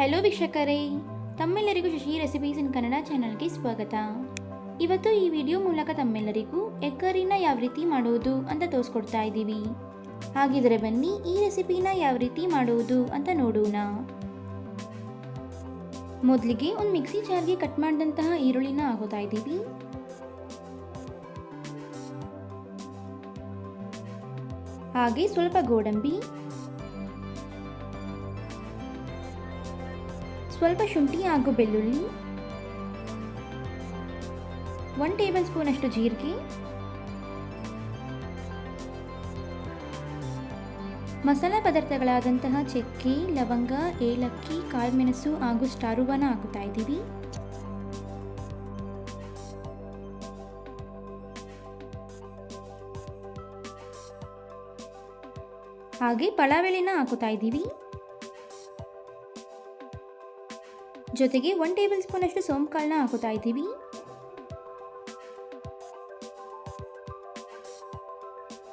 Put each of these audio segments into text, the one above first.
Hello ವೀಕ್ಷಕರೇ, ತಮ್ಮೆಲ್ಲರಿಗೂ Shashi recipes ಇನ್ ಕನ್ನಡ ಚಾನಲ್ಗೆ ಸ್ವಾಗತ. ಇವತ್ತು ಈ ವಿಡಿಯೋ ಮೂಲಕ ತಮ್ಮೆಲ್ಲರಿಗೂ ಎಕ್ಕರಿನ ಯಾವ ರೀತಿ ಮಾಡುವುದು ಅಂತ ತೋರಿಸ್ಕೊಡ್ತಾ ಇದ್ದೀವಿ. ಹಾಗಿದ್ರೆ ಬನ್ನಿ ಈ ರೆಸಿಪಿನ ಯಾವ ರೀತಿ ಮಾಡುವುದು ಅಂತ ನೋಡೋಣ. ಮೊದಲಿಗೆ ಒಂದು ಮಿಕ್ಸಿ ಜಾರ್ಗೆ ಕಟ್ ಮಾಡಿದಂತಹ ಈರುಳ್ಳಿನ ಹಾಕೋತಾ ಇದ್ದೀವಿ. ಹಾಗೆ ಸ್ವಲ್ಪ ಗೋಡಂಬಿ ಸ್ವಲ್ಪ ಶುಂಠಿ ಹಾಗೂ ಬೆಳ್ಳುಳ್ಳಿ ಒನ್ ಟೇಬಲ್ ಸ್ಪೂನ್ ಅಷ್ಟು ಜೀರಿಗೆ ಮಸಾಲ ಪದಾರ್ಥಗಳಾದಂತಹ ಚಕ್ಕೆ ಲವಂಗ ಏಲಕ್ಕಿ ಕಾಳುಮೆಣಸು ಹಾಗೂ ಸ್ಟಾರುವನ ಹಾಕುತ್ತಾ ಇದ್ದೀವಿ ಹಾಗೆ ಪಲಾವೆಳೆನ ಹಾಕುತ್ತಾ ಇದ್ದೀವಿ ಜೊತೆಗೆ ಒನ್ ಟೇಬಲ್ ಸ್ಪೂನ್ ಅಷ್ಟು ಹಾಕೋತಾ ಇದ್ದೀವಿ.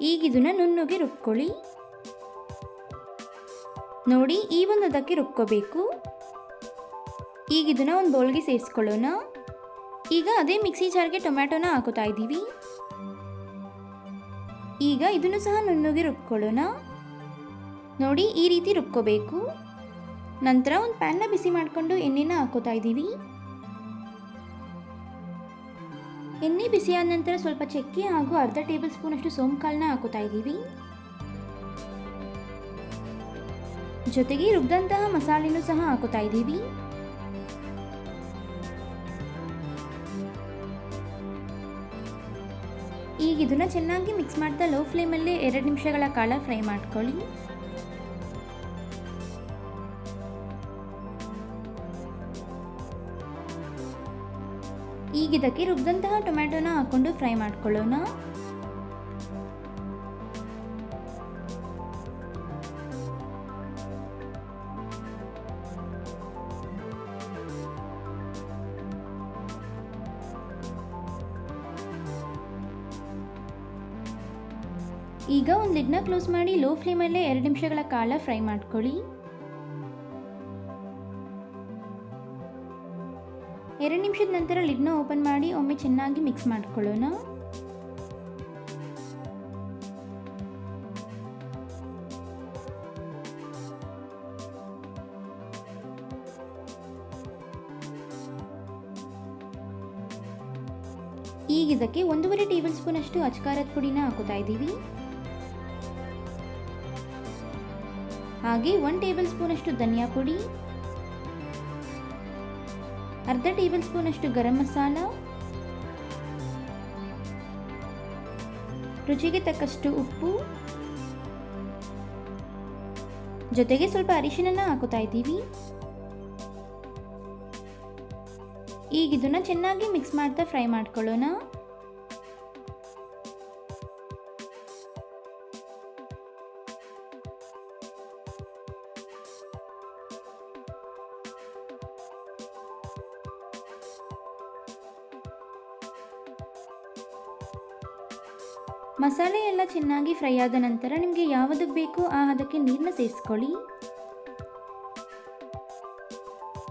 ಈಗ ಇದನ್ನ ನುಣ್ಣಗೆ ರುಬ್ಕೊಳ್ಳಿ. ನೋಡಿ, ಈ ಒಂದು ಅದಕ್ಕೆ ರುಬ್ಕೋಬೇಕು. ಈಗ ಇದನ್ನ ಒಂದು ಬೌಲ್ಗೆ ಸೇರಿಸ್ಕೊಳ್ಳೋಣ. ಈಗ ಅದೇ ಮಿಕ್ಸಿ ಜಾರ್ಗೆ ಟೊಮ್ಯಾಟೊನ ಹಾಕೋತಾ ಇದ್ದೀವಿ. ಈಗ ಇದನ್ನು ಸಹ ನುಣ್ಣಗೆ ರುಬ್ಕೊಳ್ಳೋಣ. ನೋಡಿ, ಈ ರೀತಿ ರುಬ್ಕೋಬೇಕು. ನಂತರ ಒಂದು ಪ್ಯಾನ್ನ ಬಿಸಿ ಮಾಡಿಕೊಂಡು ಎಣ್ಣೆನ ಹಾಕೋತಾ ಇದ್ದೀವಿ. ಎಣ್ಣೆ ಬಿಸಿಯಾದ ನಂತರ ಸ್ವಲ್ಪ ಚಕ್ಕೆ ಹಾಗೂ ಅರ್ಧ ಟೇಬಲ್ ಸ್ಪೂನ್ ಅಷ್ಟು ಸೋಂಕಾಳನ್ನ ಹಾಕೋತಾ ಇದ್ದೀವಿ. ಜೊತೆಗೆ ರುಬ್ಬಿದಂತಹ ಮಸಾಲೆನೂ ಸಹ ಹಾಕೋತಾ ಇದ್ದೀವಿ. ಈಗ ಇದನ್ನ ಚೆನ್ನಾಗಿ ಮಿಕ್ಸ್ ಮಾಡ್ತಾ ಲೋ ಫ್ಲೇಮಲ್ಲಿ ಎರಡು ನಿಮಿಷಗಳ ಕಾಲ ಫ್ರೈ ಮಾಡ್ಕೊಳ್ಳಿ. ಈಗ ಇದಕ್ಕೆ ರುಬ್ಬಿದಂತಹ ಟೊಮ್ಯಾಟೊನ ಹಾಕೊಂಡು ಫ್ರೈ ಮಾಡ್ಕೊಳ್ಳೋಣ. ಈಗ ಒಂದು ಲಿಡ್ನ ಕ್ಲೋಸ್ ಮಾಡಿ ಲೋ ಫ್ಲೇಮಲ್ಲೇ ಎರಡು ನಿಮಿಷಗಳ ಕಾಲ ಫ್ರೈ ಮಾಡ್ಕೊಳ್ಳಿ. ಎರಡು ನಿಮಿಷದ ನಂತರ ಲಿಡ್ನ ಓಪನ್ ಮಾಡಿ ಒಮ್ಮೆ ಚೆನ್ನಾಗಿ ಮಿಕ್ಸ್ ಮಾಡ್ಕೊಳ್ಳೋಣ. ಈಗ ಇದಕ್ಕೆ ಒಂದೂವರೆ ಟೇಬಲ್ ಸ್ಪೂನ್ ಅಷ್ಟು ಅಚ್ಕಾರದ ಪುಡಿನ ಹಾಕೋತಾ ಇದ್ದೀವಿ. ಹಾಗೆ ಒನ್ ಟೇಬಲ್ ಸ್ಪೂನ್ ಅಷ್ಟು ಧನಿಯಾ ಪುಡಿ. ಅರ್ಧ ಟೇಬಲ್ ಸ್ಪೂನ್ ಅಷ್ಟು ಗರಂ ಮಸಾಲ. ರುಚಿಗೆ ತಕ್ಕಷ್ಟು ಉಪ್ಪು. ಜೊತೆಗೆ ಸ್ವಲ್ಪ ಅರಿಶಿನ ಹಾಕೋತಾ ಇದ್ದೀವಿ. ಈಗ ಇದನ್ನ ಚೆನ್ನಾಗಿ ಮಿಕ್ಸ್ ಮಾಡ್ತಾ ಫ್ರೈ ಮಾಡ್ಕೊಳ್ಳೋಣ. ಮಸಾಲೆ ಎಲ್ಲ ಚೆನ್ನಾಗಿ ಫ್ರೈ ಆದ ನಂತರ ನಿಮಗೆ ಯಾವುದಕ್ಕೆ ಬೇಕೋ ಆ ಅದಕ್ಕೆ ನೀರನ್ನ ಸೇರಿಸ್ಕೊಳ್ಳಿ.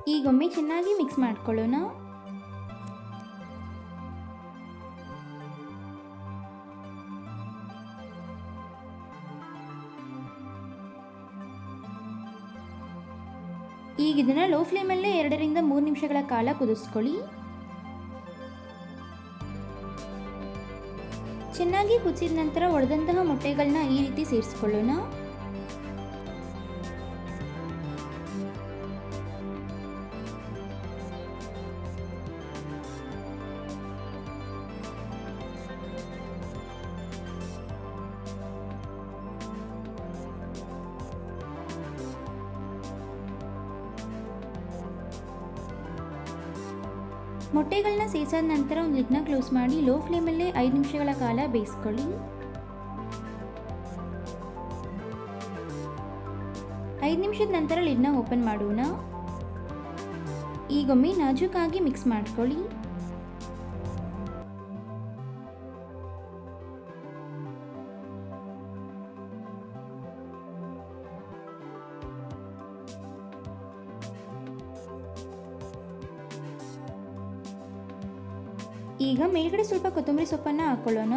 ಈಗೊಮ್ಮೆ ಚೆನ್ನಾಗಿ ಮಿಕ್ಸ್ ಮಾಡ್ಕೊಳ್ಳೋಣ. ಈಗ ಇದನ್ನ ಲೋ ಫ್ಲೇಮಲ್ಲೇ ಎರಡರಿಂದ ಮೂರು ನಿಮಿಷಗಳ ಕಾಲ ಕುದಿಸ್ಕೊಳ್ಳಿ. ಚೆನ್ನಾಗಿ ಕುಚ್ಚಿದ ನಂತರ ಒಡೆದಂತಹ ಮೊಟ್ಟೆಗಳನ್ನ ಈ ರೀತಿ ಸೇರಿಸ್ಕೊಳ್ಳೋಣ. ಮೊಟ್ಟೆಗಳನ್ನ ಸೇರಿಸಾದ ನಂತರ ಒಂದು ಲಿಡ್ನ ಕ್ಲೋಸ್ ಮಾಡಿ ಲೋ ಫ್ಲೇಮಲ್ಲೇ ಐದು ನಿಮಿಷಗಳ ಕಾಲ ಬೇಯಿಸ್ಕೊಳ್ಳಿ. ಐದು ನಿಮಿಷದ ನಂತರ ಲಿಡ್ನ ಓಪನ್ ಮಾಡೋಣ. ಈಗೊಮ್ಮೆ ನಾಜೂಕಾಗಿ ಮಿಕ್ಸ್ ಮಾಡ್ಕೊಳ್ಳಿ. ಈಗ ಮೇಲ್ಗಡೆ ಸ್ವಲ್ಪ ಕೊತ್ತಂಬರಿ ಸೊಪ್ಪನ್ನು ಹಾಕ್ಕೊಳ್ಳೋಣ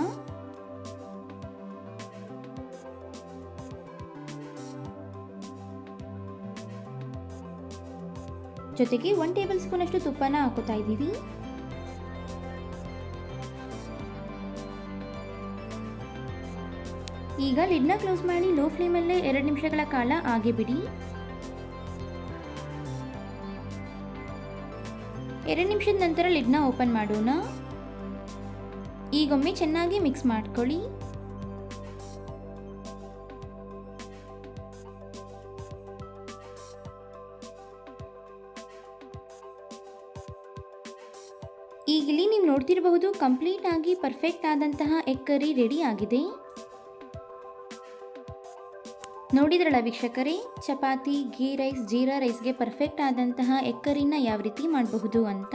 ಜೊತೆಗೆ ಒನ್ ಟೇಬಲ್ ಸ್ಪೂನ್ ಅಷ್ಟು ತುಪ್ಪನ ಹಾಕೋತಾ ಇದ್ದೀವಿ. ಈಗ ಲಿಡ್ನ ಕ್ಲೋಸ್ ಮಾಡಿ ಲೋ ಫ್ಲೇಮಲ್ಲೇ ಎರಡು ನಿಮಿಷಗಳ ಕಾಲ ಹಾಗೆ ಬಿಡಿ ಎರಡು ನಿಮಿಷದ ನಂತರ ಲಿಡ್ನ ಓಪನ್ ಮಾಡೋಣ. ಈಗೊಮ್ಮೆ ಚೆನ್ನಾಗಿ ಮಿಕ್ಸ್ ಮಾಡ್ಕೊಳ್ಳಿ. ಈಗಿಲ್ಲಿ ನೀವು ನೋಡ್ತಿರಬಹುದು ಕಂಪ್ಲೀಟ್ ಆಗಿ ಪರ್ಫೆಕ್ಟ್ ಆದಂತಹ ಎಗ್ ಕರಿ ರೆಡಿ ಆಗಿದೆ. ನೋಡಿದ್ರಲ್ಲ ವೀಕ್ಷಕರೇ, ಚಪಾತಿ ಗೀ ರೈಸ್, ಜೀರಾ ರೈಸ್ಗೆ ಪರ್ಫೆಕ್ಟ್ ಆದಂತಹ ಎಗ್ ಕರಿನ ಯಾವ ರೀತಿ ಮಾಡಬಹುದು ಅಂತ.